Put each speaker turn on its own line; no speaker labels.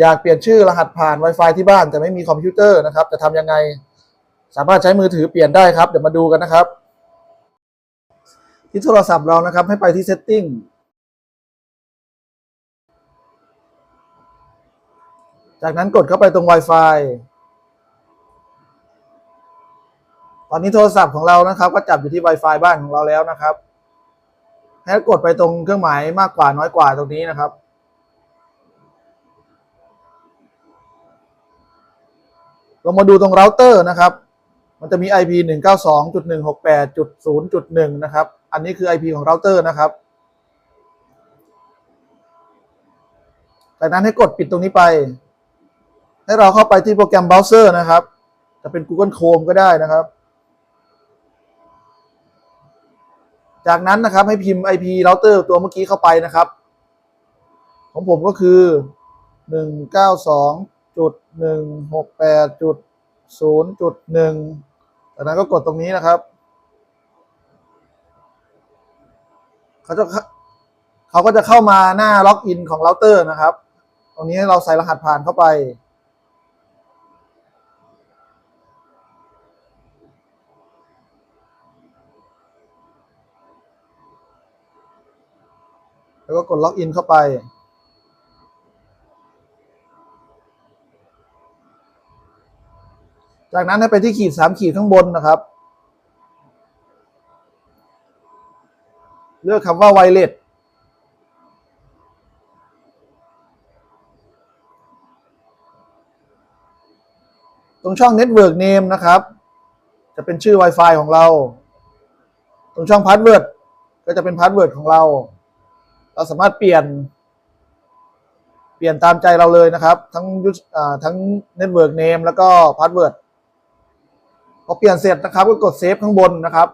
อยากเปลี่ยนชื่อรหัสผ่าน Wi-Fi ที่บ้านแต่ไม่มีคอมพิวเตอร์นะครับ จะทำยังไง สามารถใช้มือถือเปลี่ยนได้ครับ เดี๋ยวมาดูกันนะครับ ที่โทรศัพท์เรานะครับ ให้ไปที่ Setting จากนั้นกดเข้าไปตรง Wi-Fi ตอนนี้โทรศัพท์ของเรานะครับ ก็จับอยู่ที่ Wi-Fi บ้านของเราแล้วนะครับ ให้กดไปตรงเครื่องหมายมากกว่าน้อยกว่าตรงนี้นะครับ ลงมาดูตรงเราเตอร์นะครับ มันจะมี IP 192.168.0.1 นะครับ อันนี้คือ IP ของเราเตอร์นะครับ จากนั้นให้กดปิดตรงนี้ไป ให้เราเข้าไปที่โปรแกรมเบราว์เซอร์นะครับ จะเป็น Google Chrome ก็ได้นะครับ จากนั้นนะครับให้พิมพ์ IP เราเตอร์ตัวเมื่อกี้เข้าไปนะครับ ของผมก็คือ 192 จากนั้นก็กดตรงนี้นะครับ เขาจะเขาก็จะเข้ามาหน้าล็อกอินของเราเตอร์นะครับ ตรงนี้ให้เราใส่รหัสผ่านเข้าไปแล้วก็กดล็อกอินเข้าไป จากนั้นให้ไปที่ขีดสามขีดข้างบนนะครับ เลือกคำว่า wireless ตรงช่อง Network Name นะครับ จะเป็นชื่อ Wi-Fi ของเรา ตรงช่อง Password ก็จะเป็น Password ของเรา เราสามารถเปลี่ยนเปลี่ยนตามใจเราเลยนะครับ ทั้งทั้ง Network Name แล้วก็ Password พอเปลี่ยนเสร็จนะครับก็กดเซฟข้างบนนะครับ